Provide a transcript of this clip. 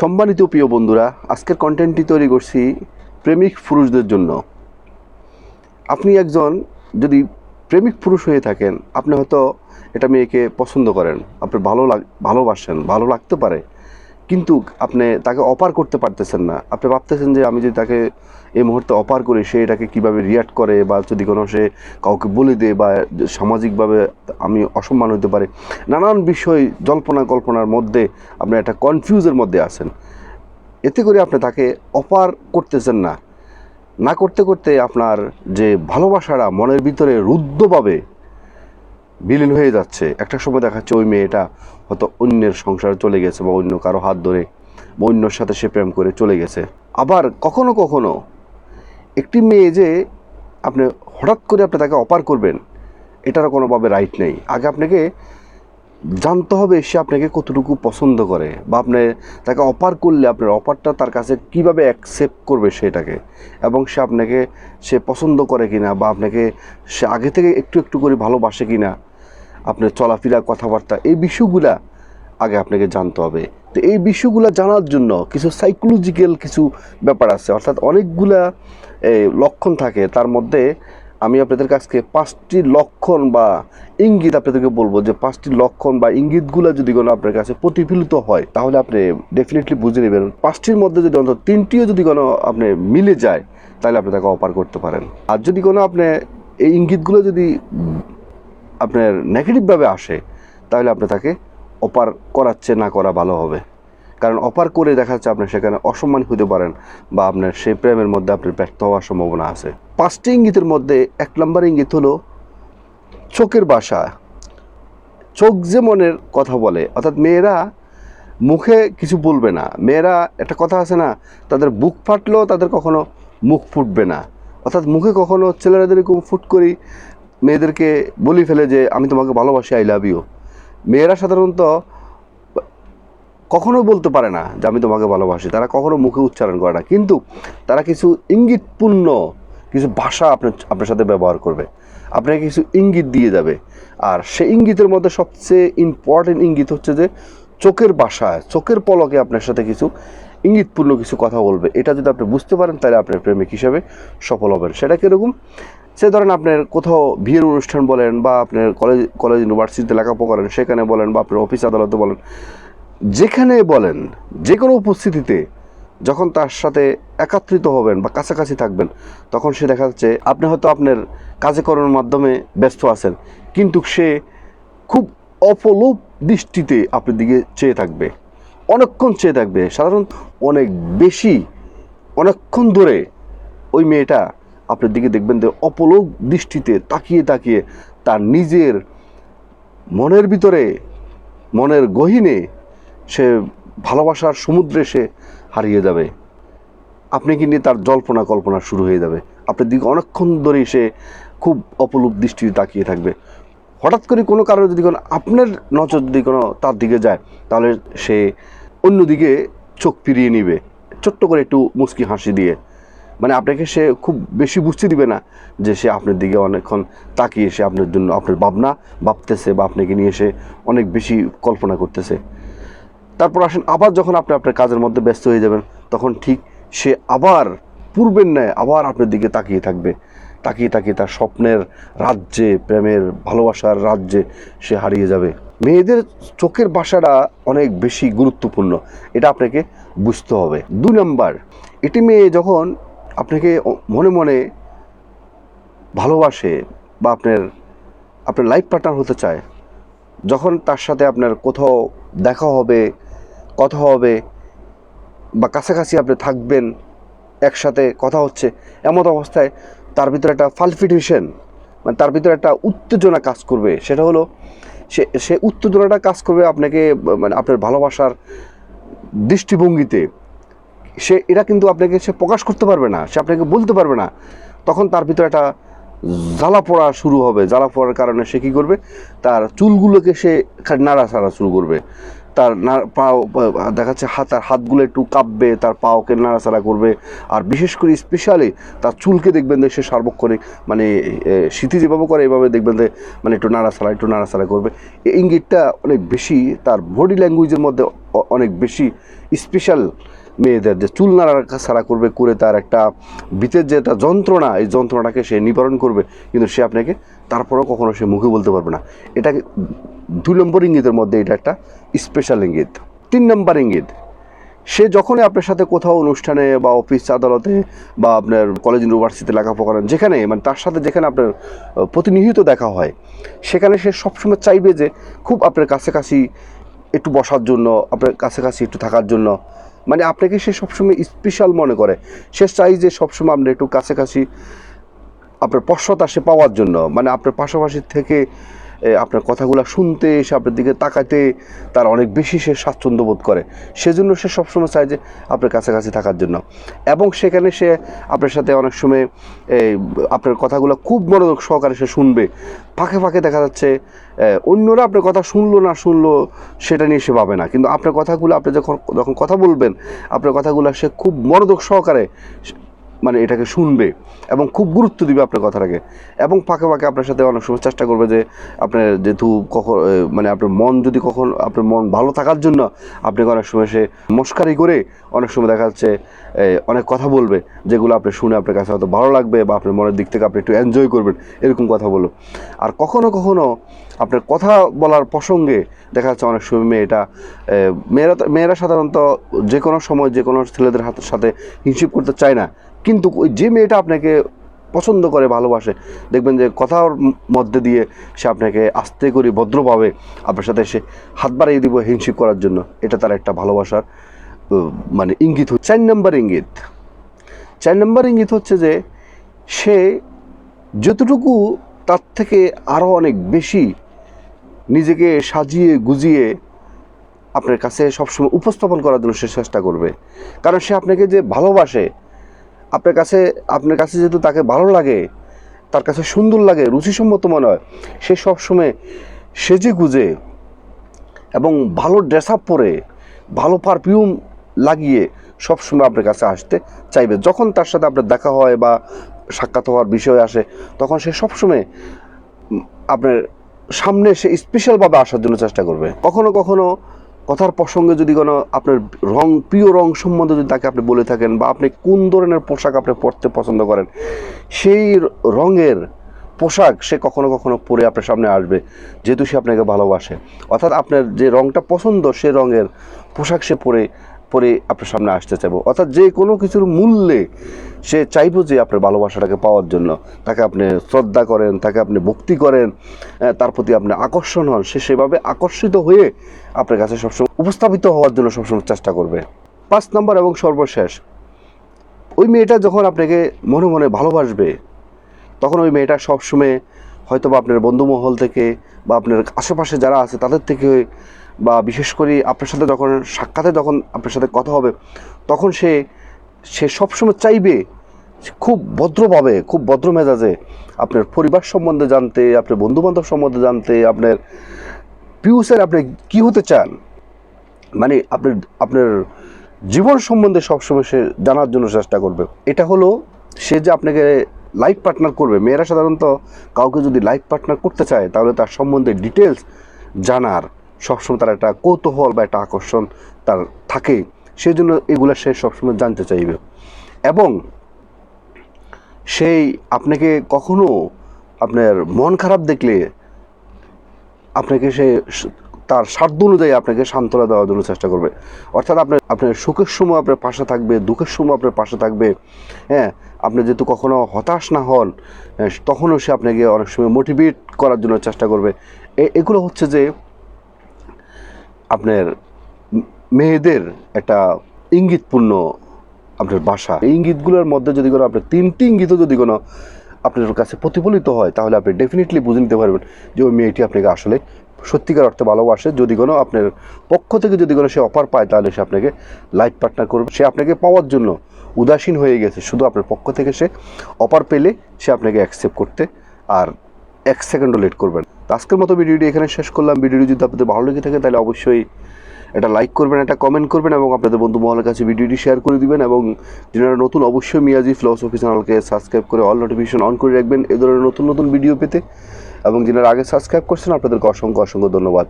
সম্মানিত প্রিয় বন্ধুরা, আজকের কন্টেন্টটি তৈরি করছি প্রেমিক পুরুষদের জন্য। আপনি একজন যদি প্রেমিক পুরুষ হয়ে থাকেন, আপনি হয়তো এটা মেয়েকে পছন্দ করেন, আপনি ভালো লাগ, ভালোবাসেন, ভালো লাগতে পারে। কিন্তু আপনি তাকে অপার করতে পারতেছেন না। আপনি ভাবতেছেন যে আমি যদি তাকে এই মুহূর্তে অপার করি, সে এটাকে কীভাবে রিয়াক্ট করে বা যদি কোনো সে কাউকে বলে দেয় বা সামাজিকভাবে আমি অসম্মান হতে পারে। নানান বিষয় জল্পনা কল্পনার মধ্যে আপনি একটা কনফিউজের মধ্যে আছেন। এতে করে আপনি তাকে অপার করতেছেন না। না করতে করতে আপনার যে ভালোবাসাটা মনের ভিতরে রুদ্ধভাবে বিলীন হয়ে যাচ্ছে। একটা সময় দেখাচ্ছে ওই মেয়েটা হয়তো অন্যের সংসারে চলে গেছে বা অন্য কারও হাত ধরে বা অন্যর সাথে সে প্রেম করে চলে গেছে। আবার কখনো কখনো একটি মেয়ে যে আপনি হঠাৎ করে আপনি তাকে অপার করবেন এটারও কোনোভাবে রাইট নেই। আগে আপনাকে জানতে হবে সে আপনাকে কতটুকু পছন্দ করে বা আপনি তাকে অপার করলে আপনার অপারটা তার কাছে কীভাবে অ্যাকসেপ্ট করবে সেটাকে এবং সে আপনাকে সে পছন্দ করে কিনা বা আপনাকে সে আগে থেকে একটু একটু করে ভালোবাসে কিনা, আপনার চলাফেরা, কথাবার্তা, এই বিষয়গুলা আগে আপনাকে জানতে হবে। তো এই বিষয়গুলো জানার জন্য কিছু সাইকোলজিক্যাল কিছু ব্যাপার আছে। অর্থাৎ অনেকগুলা লক্ষণ থাকে। তার মধ্যে আমি আপনাদের কাছকে পাঁচটি লক্ষণ বা ইঙ্গিত আপনাদেরকে বলব যে পাঁচটি লক্ষণ বা ইঙ্গিতগুলো যদি কোনো আপনার কাছে প্রতিফলিত হয়, তাহলে আপনি ডেফিনেটলি বুঝে নেবেন। পাঁচটির মধ্যে যদি অন্তত তিনটিও যদি কোনো আপনি মিলে যায়, তাহলে আপনি তাকে অপার করতে পারেন। আর যদি কোনো আপনি এই ইঙ্গিতগুলো যদি আপনার নেগেটিভভাবে আসে, তাহলে আপনি তাকে অপার করাচ্ছে না করা ভালো হবে। কারণ অপার করে দেখা যাচ্ছে আপনি সেখানে অসম্মান হতে পারেন বা আপনার সেই প্রেমের মধ্যে আপনার ব্যর্থ হওয়ার সম্ভাবনা আছে। পাঁচটি ইঙ্গিতের মধ্যে এক নম্বর ইঙ্গিত হলো, চোখের বাসা। চোখ যে মনের কথা বলে, অর্থাৎ মেয়েরা মুখে কিছু বলবে না। মেয়েরা একটা কথা আছে না, তাদের বুক ফাটলেও তাদের কখনো মুখ ফুটবে না। অর্থাৎ মুখে কখনো ছেলেরাদের এরকম ফুট করি মেয়েদেরকে বলি ফেলে যে, আমি তোমাকে ভালোবাসি আই লাভ ইউ মেয়েরা সাধারণত কখনো বলতে পারে না যে আমি তোমাকে ভালোবাসি। তারা কখনো মুখে উচ্চারণ করে না। কিন্তু তারা কিছু ইঙ্গিতপূর্ণ কিছু ভাষা আপনার আপনার সাথে ব্যবহার করবে। আপনাকে কিছু ইঙ্গিত দিয়ে যাবে। আর সেই ইঙ্গিতের মধ্যে সবচেয়ে ইম্পর্টেন্ট ইঙ্গিত হচ্ছে যে চোখের ভাষায় চোখের পলকে আপনার সাথে কিছু ইঙ্গিতপূর্ণ কিছু কথা বলবে। এটা যদি আপনি বুঝতে পারেন, তাহলে আপনার প্রেমিক হিসাবে সফল হবেন। সেটা কীরকম? সে ধরেন আপনার কোথাও বিয়ের অনুষ্ঠান বলেন বা আপনার কলেজ কলেজ, ইউনিভার্সিটিতে লেখাপড়া করেন, সেখানে বলেন বা আপনার অফিস আদালতে বলেন। যেখানে বলেন যে কোনো উপস্থিতিতে যখন তার সাথে একাত্রিত হবেন বা কাছাকাছি থাকবেন, তখন সে দেখা যাচ্ছে আপনি হয়তো আপনার কাজে কর্মের মাধ্যমে ব্যস্ত আছেন, কিন্তু সে খুব অপলোপ দৃষ্টিতে আপনার দিকে চেয়ে থাকবে, অনেকক্ষণ চেয়ে থাকবে। সাধারণত অনেক বেশি, অনেকক্ষণ ধরে ওই মেয়েটা আপনার দিকে দেখবেন যে অপলোক দৃষ্টিতে তাকিয়ে তাকিয়ে তার নিজের মনের ভিতরে, মনের গহীনে সে ভালোবাসার সমুদ্রে সে হারিয়ে যাবে। আপনি কিন্তু তার জল্পনা কল্পনা শুরু হয়ে যাবে। আপনার দিকে অনেকক্ষণ ধরেই সে খুব অপলুপ দৃষ্টিতে তাকিয়ে থাকবে। হঠাৎ করে কোনো কারণে যদি কোনো আপনার নজর যদি কোনো তার দিকে যায়, তাহলে সে অন্যদিকে চোখ ফিরিয়ে নিবে। ছোট্ট করে একটু মুচকি হাসি দিয়ে। মানে আপনাকে সে খুব বেশি বুঝতে দিবে না যে সে আপনার দিকে অনেকক্ষণ তাকিয়ে সে আপনার জন্য আপনার ভাবনা ভাবতেছে বা আপনাকে নিয়ে সে অনেক বেশি কল্পনা করতেছে। তারপর আসেন আবার যখন আপনি আপনার কাজের মধ্যে ব্যস্ত হয়ে যাবেন, তখন ঠিক সে আবার পূর্বের ন্যায় আবার আপনার দিকে তাকিয়ে থাকবে। তাকিয়ে তাকিয়ে তার স্বপ্নের রাজ্যে, প্রেমের ভালোবাসার রাজ্যে সে হারিয়ে যাবে। মেয়েদের চোখের বাসাটা অনেক বেশি গুরুত্বপূর্ণ, এটা আপনাকে বুঝতে হবে। দুই নম্বর এটি মেয়ে যখন আপনাকে মনে মনে ভালোবাসে বা আপনার আপনার লাইফ পার্টনার হতে চায়, যখন তার সাথে আপনার কোথাও দেখা হবে কথা হবে বা কাছাকাছি আপনি থাকবেন, একসাথে কথা হচ্ছে এমন অবস্থায় তার ভিতরে একটা ফালফিটেশন মানে তার ভিতরে একটা উত্তেজনা কাজ করবে। সেটা হলো সে সে উত্তেজনাটা কাজ করবে আপনাকে মানে আপনার ভালোবাসার দৃষ্টিভঙ্গিতে। সে, এটা কিন্তু আপনাকে সে প্রকাশ করতে পারবে না, সে আপনাকে বলতে পারবে না। তখন তার ভিতরে একটা জ্বালা পড়া শুরু হবে। জ্বালা পড়ার কারণে সে কী করবে? তার চুলগুলোকে সে নাড়াচাড়া শুরু করবে। তার না, পাও দেখা যাচ্ছে হাত, তার হাতগুলো একটু কাঁপবে, তার পাওকে নাড়াচাড়া করবে। আর বিশেষ করে স্পেশালি তার চুলকে দেখবেন যে সে সার্বক্ষণিক মানে স্মৃতি যেভাবে করে, এভাবে দেখবেন যে মানে একটু নাড়াচাড়া একটু নাড়াচাড়া করবে। এই ইঙ্গিতটা অনেক বেশি, তার বডি ল্যাঙ্গুয়েজের মধ্যে অনেক বেশি স্পেশাল মেয়েদের। যে চুল নাড়াচাড়া করবে, করে তার একটা বিতের যে একটা যন্ত্রণা, এই যন্ত্রণাটাকে সে নিবারণ করবে। কিন্তু সে আপনাকে তারপরেও কখনো সে মুখে বলতে পারবে না। এটাকে দুই নম্বর ইঙ্গিতের মধ্যে এটা একটা স্পেশাল ইঙ্গিত। তিন নম্বর ইঙ্গিত সে যখনই আপনার সাথে কোথাও অনুষ্ঠানে বা অফিস আদালতে বা আপনার কলেজ ইউনিভার্সিটিতে লেখাপড়া করেন যেখানে মানে তার সাথে যেখানে আপনার আহ, প্রতিনিয়ত দেখা হয় সেখানে সে সবসময় চাইবে যে খুব আপনার কাছাকাছি একটু বসার জন্য আপনার কাছাকাছি একটু থাকার জন্য। মানে আপনাকে সে সবসময় স্পেশাল মনে করে। সে চাই যে সবসময় আপনার একটু কাছাকাছি আপনার পশ্চতা সে পাওয়ার জন্য। মানে আপনার পাশাপাশি থেকে আপনার কথাগুলো শুনতে এসে আপনার দিকে তাকাতে তার অনেক বেশি সে স্বাচ্ছন্দ্য বোধ করে। সেজন্য সে সবসময় চায় যে আপনার কাছাকাছি থাকার জন্য। এবং সেখানে সে আপনার সাথে অনেক সময় আপনার কথাগুলো খুব মনোযোগ সহকারে সে শুনবে। ফাঁকে ফাঁকে দেখা যাচ্ছে অন্যরা আপনার কথা শুনলো না শুনলো সেটা নিয়ে সে ভাবে না। কিন্তু আপনার কথাগুলো, আপনি যখন যখন কথা বলবেন, আপনার কথাগুলো সে খুব মনোযোগ সহকারে মানে এটাকে শুনবে এবং খুব গুরুত্ব দিবে আপনার কথাটাকে। এবং ফাঁকে ফাঁকে আপনার সাথে অনেক সময় চেষ্টা করবে যে আপনার যেহেতু কখন মানে আপনার মন যদি কখন, আপনার মন ভালো থাকার জন্য আপনাকে অনেক সময় সে মস্কারি করে অনেক সময় দেখা যাচ্ছে অনেক কথা বলবে যেগুলো আপনি শুনে আপনার কাছে হয়তো ভালো লাগবে বা আপনার মনের দিক থেকে আপনি একটু এনজয় করবেন, এরকম কথা বলব আর কখনো কখনো আপনার কথা বলার প্রসঙ্গে দেখা যাচ্ছে অনেক সময় মেয়েটা মেয়েরা মেয়েরা সাধারণত যে কোনো সময় যে কোনো ছেলেদের হাতের সাথে হিংসিপ করতে চায় না। কিন্তু ওই যে মেয়েটা আপনাকে পছন্দ করে, ভালোবাসে, দেখবেন যে কথার মধ্যে দিয়ে সে আপনাকে আস্তে করে ভদ্রভাবে আপনার সাথে সে হাত বাড়িয়ে দিব হিংসিপ করার জন্য। এটা তার একটা ভালোবাসার মানে ইঙ্গিত হচ্ছে। চার নম্বর ইঙ্গিত। চার নম্বর ইঙ্গিত হচ্ছে যে সে যতটুকু তার থেকে আরও অনেক বেশি নিজেকে সাজিয়ে গুজিয়ে আপনার কাছে সবসময় উপস্থাপন করার জন্য সে চেষ্টা করবে। কারণ সে আপনাকে যে ভালোবাসে আপনার কাছে আপনার কাছে যেহেতু তাকে ভালো লাগে, তার কাছে সুন্দর লাগে, রুচিসম্মত মনে হয়, সে সবসময় সেজে গুজে এবং ভালো ড্রেস আপ পরে, ভালো পারফিউম লাগিয়ে সবসময় আপনার কাছে আসতে চাইবে। যখন তার সাথে আপনার দেখা হয় বা সাক্ষাৎ হওয়ার বিষয় আসে, তখন সে সবসময় আপনার সামনে সে স্পেশালভাবে আসার জন্য চেষ্টা করবে। কখনো কখনো কথার প্রসঙ্গে যদি কোনো আপনার রং, প্রিয় রং সম্বন্ধে যদি তাকে আপনি বলে থাকেন বা আপনি কোন ধরনের পোশাক আপনি পরতে পছন্দ করেন, সেই রঙের পোশাক সে কখনো কখনো পরে আপনার সামনে আসবে, যেহেতু সে আপনাকে ভালোবাসে। অর্থাৎ আপনার যে রঙটা পছন্দ, সে রঙের পোশাক সে পরে পরে আপনার সামনে আসতে চাইব। অর্থাৎ যে কোনো কিছুর মূল্যে সে চাইব যে আপনার ভালোবাসাটাকে পাওয়ার জন্য। তাকে আপনি শ্রদ্ধা করেন, তাকে আপনি ভক্তি করেন তার প্রতি আপনি আকর্ষণ হন। সে সেভাবে আকর্ষিত হয়ে আপনার কাছে সবসময় উপস্থাপিত হওয়ার জন্য সবসময় চেষ্টা করবে। পাঁচ নম্বর এবং সর্বশেষ, ওই মেয়েটা যখন আপনাকে মনে মনে ভালোবাসবে, তখন ওই মেয়েটা সবসময় হয়তো বা আপনার বন্ধুমহল থেকে বা আপনার আশেপাশে যারা আছে তাদের থেকে বা বিশেষ করে আপনার সাথে যখন সাক্ষাতে যখন আপনার সাথে কথা হবে, তখন সে সে সবসময় চাইবে খুব ভদ্রভাবে, খুব ভদ্র মেজাজে আপনার পরিবার সম্বন্ধে জানতে, আপনার বন্ধুবান্ধব সম্বন্ধে জানতে, আপনার পিউসের আপনি কী হতে চান? মানে আপনার আপনার জীবন সম্বন্ধে সবসময় সে জানার জন্য চেষ্টা করবে। এটা হলো সে যে আপনাকে লাইফ পার্টনার করবে। মেয়েরা সাধারণত কাউকে যদি লাইফ পার্টনার করতে চায়, তাহলে তার সম্বন্ধে ডিটেলস জানার সবসময় তার একটা কৌতূহল বা একটা আকর্ষণ তার থাকে। সেই জন্য এগুলো সে সবসময় জানতে চাইবে। এবং সেই আপনাকে কখনো আপনার মন খারাপ দেখলে আপনাকে সে তার সাধ্য অনুযায়ী আপনাকে সান্ত্বনা দেওয়ার জন্য চেষ্টা করবে। অর্থাৎ আপনার আপনার সুখের সময় আপনার পাশে থাকবে দুঃখের সময় আপনার পাশে থাকবে। হ্যাঁ আপনি যেহেতু কখনো হতাশ না হন হ্যাঁ, তখনও সে আপনাকে অনেক সময় মোটিভেট করার জন্য চেষ্টা করবে। এগুলো হচ্ছে যে আপনার মেয়েদের একটা ইঙ্গিতপূর্ণ আপনার বাসা এই ইঙ্গিতগুলোর মধ্যে যদি কোনো আপনার তিনটি ইঙ্গিতও যদি কোনো আপনার কাছে প্রতিফলিত হয়, তাহলে আপনি ডেফিনেটলি বুঝে নিতে পারবেন যে ওই মেয়েটি আপনাকে আসলে সত্যিকার অর্থে ভালোবাসে। যদি কোনো আপনার পক্ষ থেকে যদি কোনো সে অফার পায়, তাহলে সে আপনাকে লাইফ পার্টনার করবে। সে আপনাকে পাওয়ার জন্য উদাসীন হয়ে গেছে। শুধু আপনার পক্ষ থেকে সে অফার পেলে সে আপনাকে অ্যাকসেপ্ট করতে আর এক সেকেন্ডও লেট করবেন আজকের মতো ভিডিওটি এখানে শেষ করলাম। ভিডিওটি যদি আপনাদের ভালো লেগে থাকে, তাহলে অবশ্যই এটা লাইক করবেন একটা কমেন্ট করবেন এবং আপনাদের বন্ধু মহলের কাছে ভিডিওটি শেয়ার করে দিবেন এবং যারা নতুন, অবশ্যই মিয়াজি ফিলসফি চ্যানেলকে সাবস্ক্রাইব করে অল নোটিফিকেশন অন করে রাখবেন। এ ধরনের নতুন নতুন ভিডিও পেতে এবং যারা আগে সাবস্ক্রাইব করছেন, আপনাদেরকে অসংখ্য অসংখ্য ধন্যবাদ।